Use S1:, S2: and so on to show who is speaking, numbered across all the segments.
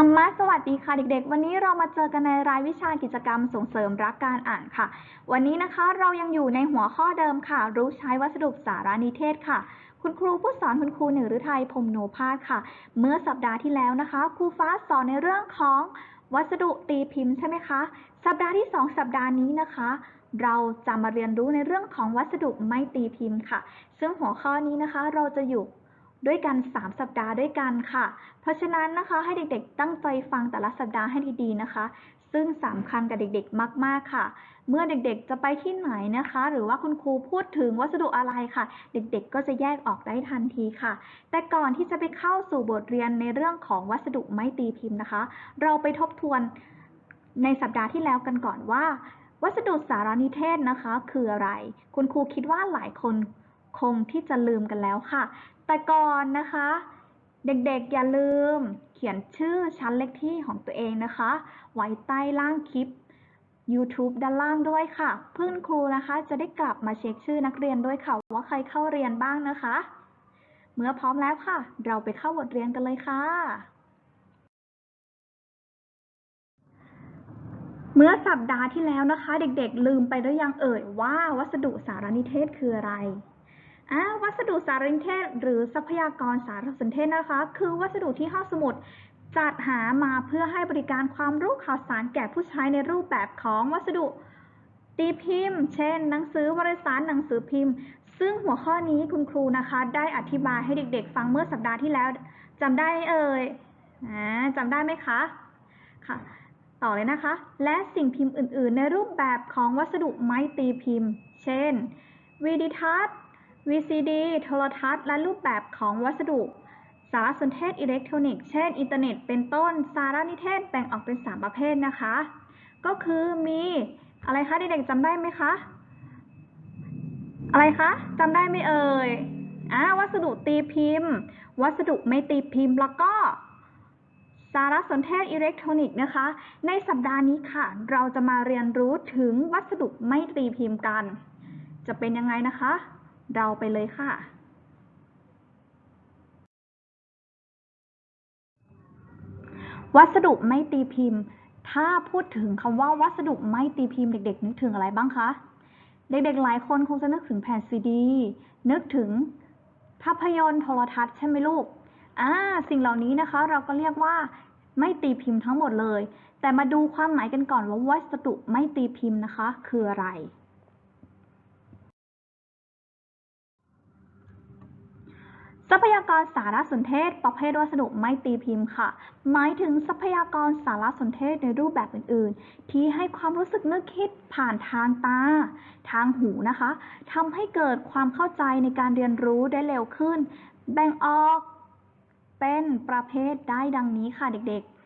S1: รรมะสวัสดีค่ะเด็กๆ วันนี้เรามาเจอกันในรายวิชากิจกรรมส่งเสริมรักการอ่านค่ะ วันนี้นะคะเรายังอยู่ในหัวข้อเดิมค่ะ รู้ใช้วัสดุสารนิเทศค่ะ คุณครูผู้สอนคุณครูหนึ่งฤทัยพรมโนภาสค่ะ เมื่อสัปดาห์ที่แล้วนะคะ ครูฟ้าสอนในเรื่องของวัสดุตีพิมพ์ใช่ไหมคะ สัปดาห์ที่ 2 สัปดาห์นี้นะคะ เราจะมาเรียนรู้ในเรื่องของวัสดุไม่ตีพิมพ์ค่ะ ซึ่งหัวข้อนี้นะคะเราจะอยู่ ด้วยกัน 3 สัปดาห์ด้วยกันค่ะ เพราะฉะนั้นนะคะให้เด็กๆ ตั้งใจฟังแต่ละสัปดาห์ให้ดีๆนะคะ ซึ่งสำคัญกับเด็กๆ มากๆค่ะ เมื่อเด็กๆ จะไปที่ไหนนะคะ หรือว่าคุณครูพูดถึงวัสดุอะไรค่ะ เด็กๆ ก็จะแยกออกได้ทันทีค่ะ แต่ก่อนที่จะไปเข้าสู่บทเรียนในเรื่องของวัสดุไม่ตีพิมพ์นะคะ เราไปทบทวนในสัปดาห์ที่แล้วกันก่อนว่า วัสดุสารนิเทศนะคะ คืออะไร คุณครูคิดว่าหลายคนคงที่จะลืมกันแล้วค่ะ แต่ก่อนนะคะ เด็กๆอย่าลืมเขียนชื่อชั้นเลขที่ของตัวเองนะคะ ไว้ใต้ล่างคลิป YouTube ด้านล่างด้วยค่ะ เพื่อนครูนะคะ จะได้กลับมาเช็คชื่อนักเรียนด้วยค่ะ ว่าใครเข้าเรียนบ้างนะคะ เมื่อพร้อมแล้วค่ะ เราไปเข้าบทเรียนกันเลยค่ะเมื่อสัปดาห์ที่แล้วนะคะ เด็กๆ ลืมไปหรือยังเอ่ยว่าวัสดุสารนิเทศคืออะไร อ่าวัสดุสารสนเทศ หรือทรัพยากรสารสนเทศนะคะ คือวัสดุที่ห้องสมุดจัดหามาเพื่อให้บริการความรู้ข่าวสารแก่ผู้ใช้ในรูปแบบของวัสดุตีพิมพ์ เช่น หนังสือวารสารหนังสือพิมพ์ ซึ่งหัวข้อนี้คุณครูนะคะ ได้อธิบายให้เด็กๆ ฟังเมื่อสัปดาห์ที่แล้วจำได้เอ่ยอ่าจำได้ไหมคะค่ะต่อเลยนะคะ และสิ่งพิมพ์อื่น ๆ ในรูปแบบของวัสดุไม้ตีพิมพ์ เช่นวีดิทัศน์ VCD โทรทัศน์ และรูปแบบของวัสดุ สารสนเทศอิเล็กทรอนิกส์ เช่น อินเทอร์เน็ต เป็นต้น สารนิเทศแบ่งออกเป็น 3 ประเภทนะคะ ก็คือมีอะไรคะเด็กๆจำได้ไหมคะ อะไรคะจำได้ไหมเอ่ยอ่าวัสดุตีพิมพ์ วัสดุไม่ตีพิมพ์ แล้วก็สารสนเทศอิเล็กทรอนิกส์นะคะ ในสัปดาห์นี้ค่ะ เราจะมาเรียนรู้ถึงวัสดุไม่ตีพิมพ์กัน จะเป็นยังไงนะคะ เราไปเลยค่ะวัสดุไม่ตีพิมพ์ ถ้าพูดถึงคำว่าวัสดุไม่ตีพิมพ์เด็ก ๆ นึกถึงอะไรบ้างคะ เด็กๆ หลายคนคงจะนึกถึงแผ่นซีดี นึกถึงภาพยนตร์โทรทัศน์ใช่ไหมลูก อ่า สิ่งเหล่านี้นะคะ เราก็เรียกว่าไม่ตีพิมพ์ทั้งหมดเลย แต่มาดูความหมายกันก่อนว่าวัสดุไม่ตีพิมพ์นะคะ คืออะไร ทรัพยากรสารสนเทศ ประเภทวัสดุไม่ตีพิมพ์ค่ะ หมายถึงทรัพยากรสารสนเทศในรูปแบบอื่น ๆ ที่ให้ความรู้สึกนึกคิดผ่านทางตา ทางหูนะคะทำให้เกิดความเข้าใจในการเรียนรู้ได้เร็วขึ้น แบ่งออก เป็นประเภทได้ดังนี้ค่ะเด็กๆ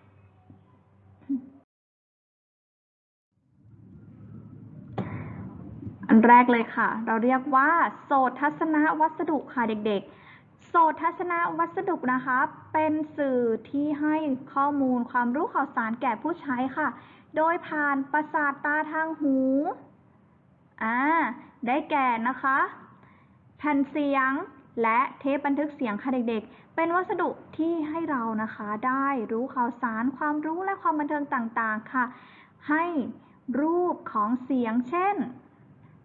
S1: อันแรกเลยค่ะ เราเรียกว่าโสตทัศนวัสดุค่ะเด็กๆ โสตทัศนวัสดุนะคะ เป็นสื่อที่ให้ข้อมูลความรู้ข่าวสารแก่ผู้ใช้ค่ะ โดยผ่านประสาทตาทางหู อ่า ได้แก่นะคะ แผ่นเสียงและเทปบันทึกเสียงค่ะเด็กๆ เป็นวัสดุที่ให้เรานะคะได้รู้ข่าวสารความรู้และความบันเทิงต่างๆค่ะ ให้รูปของเสียงเช่น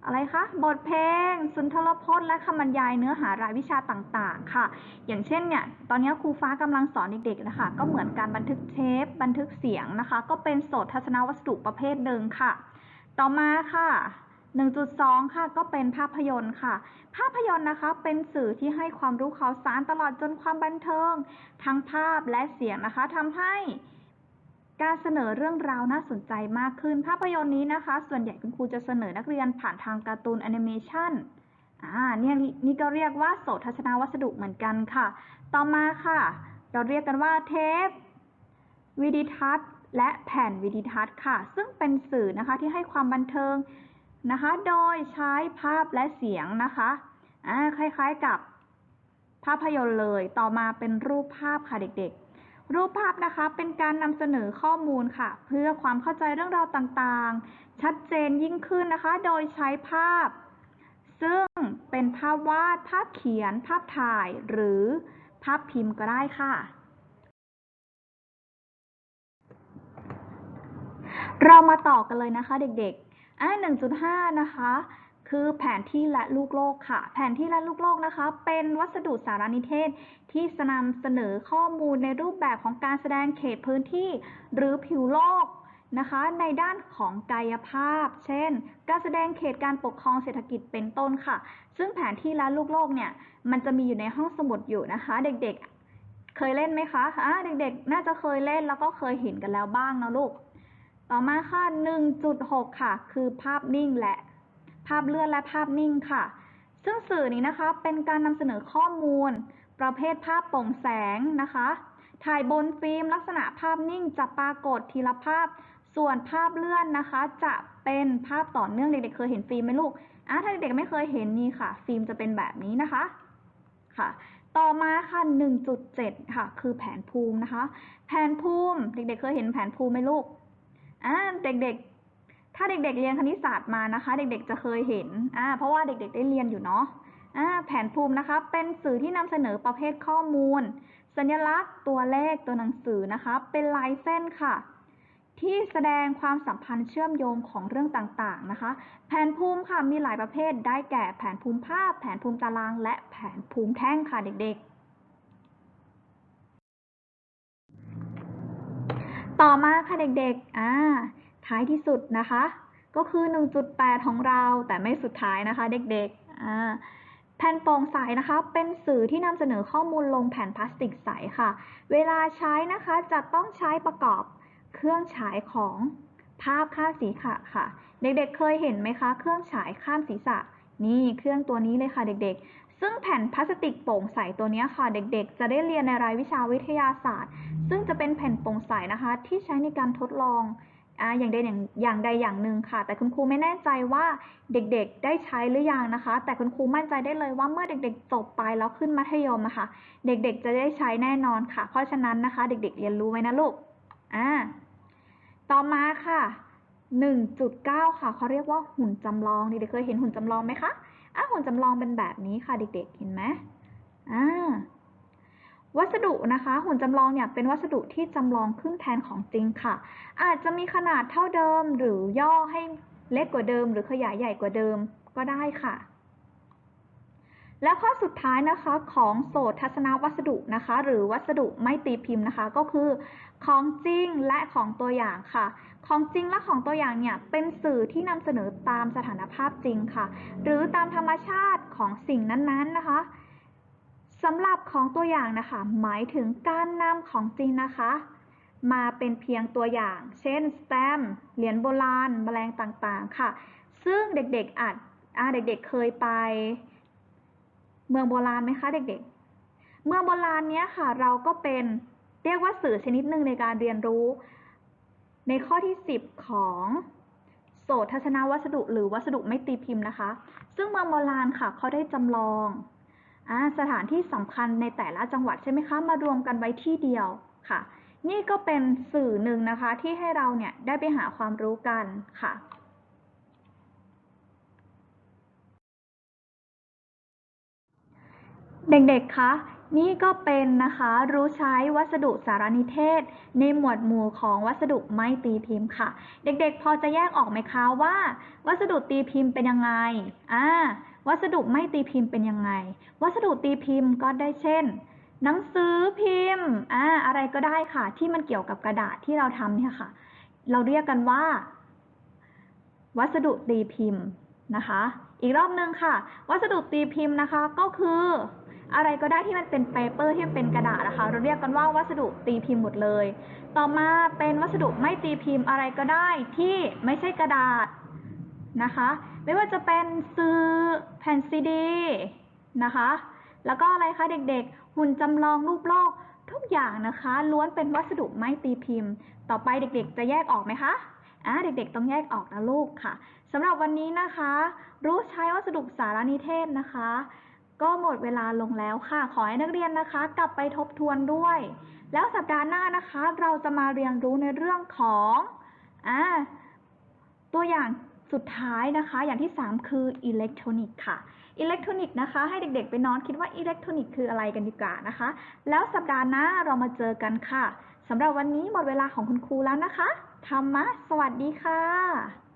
S1: อะไรคะ บทเพลงสุนทรพจน์และคำบรรยายเนื้อหารายวิชาต่างๆ ค่ะ อย่างเช่นเนี่ย ตอนนี้ครูฟ้ากำลังสอนเด็กๆนะคะ ก็เหมือนการบันทึกเทป บันทึกเสียงนะคะ ก็เป็นโสตทัศนวัสดุประเภทหนึ่งค่ะ ต่อมาค่ะ1.2 ค่ะ ก็เป็นภาพยนตร์ค่ะ ภาพยนตร์นะคะ เป็นสื่อที่ให้ความรู้ข่าวสารตลอดจนความบันเทิง ทั้งภาพและเสียงนะคะทำให้ การเสนอเรื่องราวน่าสนใจมากขึ้น ภาพยนตร์นี้นะคะ ส่วนใหญ่คุณครูจะเสนอนักเรียนผ่านทางการ์ตูนแอนิเมชันอ่าเนี่ยนี่ก็เรียกว่าโสทัศนวัสดุเหมือนกันค่ะ ต่อมาค่ะ เราเรียกกันว่าเทปวิดิทัศน์ และแผ่นวิดิทัศน์ค่ะ ซึ่งเป็นสื่อนะคะที่ให้ความบันเทิงนะคะ โดยใช้ภาพและเสียงนะคะอ่าคล้ายๆกับภาพยนตร์เลย ต่อมาเป็นรูปภาพค่ะเด็กๆ รูปภาพนะคะเป็นการนำเสนอข้อมูลค่ะ เพื่อความเข้าใจเรื่องราวต่างๆ ชัดเจนยิ่งขึ้นนะคะ โดยใช้ภาพ ซึ่งเป็นภาพวาด ภาพเขียน ภาพถ่าย หรือภาพพิมพ์ก็ได้ค่ะ เรามาต่อกันเลยนะคะเด็กๆอ่า1.5 นะคะ คือแผนที่และลูกโลกค่ะ แผนที่และลูกโลกนะคะ เป็นวัสดุสารนิเทศที่นำเสนอข้อมูลในรูปแบบของการแสดงเขตพื้นที่ หรือผิวโลกนะคะ ในด้านของกายภาพ เช่น การแสดงเขตการปกครองเศรษฐกิจเป็นต้นค่ะ ซึ่งแผนที่และลูกโลกเนี่ย มันจะมีอยู่ในห้องสมุดอยู่นะคะ เด็กๆ เคยเล่นไหมคะอ่าเด็กๆ น่าจะเคยเล่นแล้วก็เคยเห็นกันแล้วบ้างนะลูก ต่อมาค่ะ 1.6 ค่ะ คือภาพนิ่งและ ภาพเลื่อนและภาพนิ่งค่ะ ซึ่งสื่อนี้นะคะเป็นการนำเสนอข้อมูล ประเภทภาพโปร่งแสงนะคะ ถ่ายบนฟิล์มลักษณะภาพนิ่งจะปรากฏทีละภาพ ส่วนภาพเลื่อนนะคะ จะเป็นภาพต่อเนื่องเด็กๆเคยเห็นฟิล์มไหมลูกอะถ้าเด็กๆไม่เคยเห็นนี่ค่ะ ฟิล์มจะเป็นแบบนี้นะคะค่ะต่อมาค่ะ 1.7 ค่ะ คือแผนภูมินะคะ แผนภูมิ เด็กๆ เคยเห็นแผนภูมิไหมลูก อ่า เด็กๆ ถ้าเด็กๆเรียนคณิตศาสตร์มานะคะ เด็กๆจะเคยเห็นอ่าเพราะว่าเด็กๆได้เรียนอยู่เนาะอ่าแผนภูมินะคะ เป็นสื่อที่นำเสนอประเภทข้อมูล สัญลักษณ์ ตัวเลขตัวหนังสือนะคะ เป็นลายเส้นค่ะ ที่แสดงความสัมพันธ์เชื่อมโยงของเรื่องต่างๆนะคะ แผนภูมิค่ะมีหลายประเภทได้แก่แผนภูมิภาพ แผนภูมิตาราง และแผนภูมิแท่งค่ะเด็กๆต่อมาค่ะเด็กๆ อ่า ท้ายที่สุดนะคะ ก็คือ 1.8 ของเราแต่ไม่สุดท้ายนะคะ เด็กๆ แผ่นโปร่งใสนะคะ เป็นสื่อที่นำเสนอข้อมูลลงแผ่นพลาสติกใสค่ะ เวลาใช้นะคะจะต้องใช้ประกอบเครื่องฉายของภาพข้ามศีรษะค่ะ เด็กๆ เคยเห็นไหมคะ เครื่องฉายข้ามศีรษะ นี่เครื่องตัวนี้เลยค่ะเด็กๆ ซึ่งแผ่นพลาสติกโปร่งใสตัวนี้ค่ะ เด็กๆ จะได้เรียนในรายวิชาวิทยาศาสตร์ ซึ่งจะเป็นแผ่นโปร่งใสนะคะ ที่ใช้ในการทดลอง อ่าอย่างใดอย่างอย่างใดอย่างหนึ่งค่ะ แต่คุณครูไม่แน่ใจว่าเด็กๆ ได้ใช้หรือยังนะคะ แต่คุณครูมั่นใจได้เลยว่าเมื่อเด็กๆ จบไปแล้วขึ้นมัธยมอะค่ะ เด็กๆ จะได้ใช้แน่นอนค่ะ เพราะฉะนั้นนะคะ เด็กๆ เรียนรู้ไว้นะลูกอ่าต่อมาค่ะ 1.9 ค่ะเขาเรียกว่าหุ่นจำลองเด็กๆเคยเห็นหุ่นจำลองไหมคะอะหุ่นจำลองเป็นแบบนี้ค่ะ เด็กๆ เห็นไหมอ่า วัสดุนะคะหุ่นจำลองเนี่ยเป็นวัสดุที่จำลองขึ้นแทนของจริงค่ะ อาจจะมีขนาดเท่าเดิมหรือย่อให้เล็กกว่าเดิม หรือขยายใหญ่กว่าเดิมก็ได้ค่ะ และข้อสุดท้ายนะคะของโสตทัศนวัสดุนะคะ หรือวัสดุไม่ตีพิมพ์นะคะ ก็คือของจริงและของตัวอย่างค่ะ ของจริงและของตัวอย่างเนี่ยเป็นสื่อที่นำเสนอตามสถานภาพจริงค่ะ หรือตามธรรมชาติของสิ่งนั้นๆนะคะ สำหรับของตัวอย่างนะคะ หมายถึงการนำของจริงนะคะ มาเป็นเพียงตัวอย่าง เช่นสแตมป์เหรียญโบราณแมลงต่างๆค่ะ ซึ่งเด็กๆอาจอาเด็กๆเคยไป เมืองโบราณไหมคะเด็กๆ เมืองโบราณเนี้ยค่ะเราก็เป็นเรียกว่าสื่อชนิดหนึ่งในการเรียนรู้ ในข้อที่ 10 ของโสตทัศนวัสดุหรือวัสดุไม่ตีพิมพ์นะคะ ซึ่งเมืองโบราณค่ะเขาได้จำลอง สถานที่สำคัญในแต่ละจังหวัดใช่ไหมคะ มารวมกันไว้ที่เดียวค่ะ นี่ก็เป็นสื่อหนึ่งนะคะที่ให้เราเนี่ยได้ไปหาความรู้กันค่ะเด็กๆ คะ นี่ก็เป็นนะคะรู้ใช้วัสดุสารนิเทศ ในหมวดหมู่ของวัสดุไม่ตีพิมพ์ค่ะ เด็กๆ พอจะแยกออกไหมคะว่า วัสดุตีพิมพ์เป็นยังไงอ่าวัสดุไม่ตีพิมพ์เป็นยังไง วัสดุตีพิมพ์ก็ได้เช่น หนังสือพิมพ์อ่าอะไรก็ได้ค่ะ ที่มันเกี่ยวกับกระดาษที่เราทำเนี่ยค่ะ เราเรียกกันว่า วัสดุตีพิมพ์นะคะ อีกรอบหนึ่งค่ะ วัสดุตีพิมพ์นะคะก็คือ อะไรก็ได้ที่มันเป็นเปเปอร์ที่มันเป็นกระดาษนะคะ เราเรียกกันว่าวัสดุตีพิมพ์หมดเลย ต่อมาเป็นวัสดุไม่ตีพิมพ์อะไรก็ได้ที่ไม่ใช่กระดาษนะคะ ไม่ว่าจะเป็นสื่อแผ่นซีดีนะคะ แล้วก็อะไรคะเด็กๆ หุ่นจำลองรูปโลกทุกอย่างนะคะ ล้วนเป็นวัสดุไม่ตีพิมพ์ ต่อไปเด็กๆ จะแยกออกไหมคะอ่าเด็กๆ ต้องแยกออกนะลูกค่ะสำหรับวันนี้นะคะ รู้ใช้วัสดุสารนิเทศนะคะ ก็หมดเวลาลงแล้วค่ะ ขอให้นักเรียนนะคะ กลับไปทบทวนด้วย แล้วสัปดาห์หน้านะคะ เราจะมาเรียนรู้ในเรื่องของอ่าตัวอย่างสุดท้ายนะคะ อย่างที่ 3 คืออิเล็กทรอนิกส์ค่ะอิเล็กทรอนิกส์นะคะ ให้เด็กๆ ไปนอนคิดว่าอิเล็กทรอนิกส์คืออะไรกันดีกว่านะคะ แล้วสัปดาห์หน้าเรามาเจอกันค่ะสำหรับวันนี้หมดเวลาของคุณครูแล้วนะคะธรรมะสวัสดีค่ะ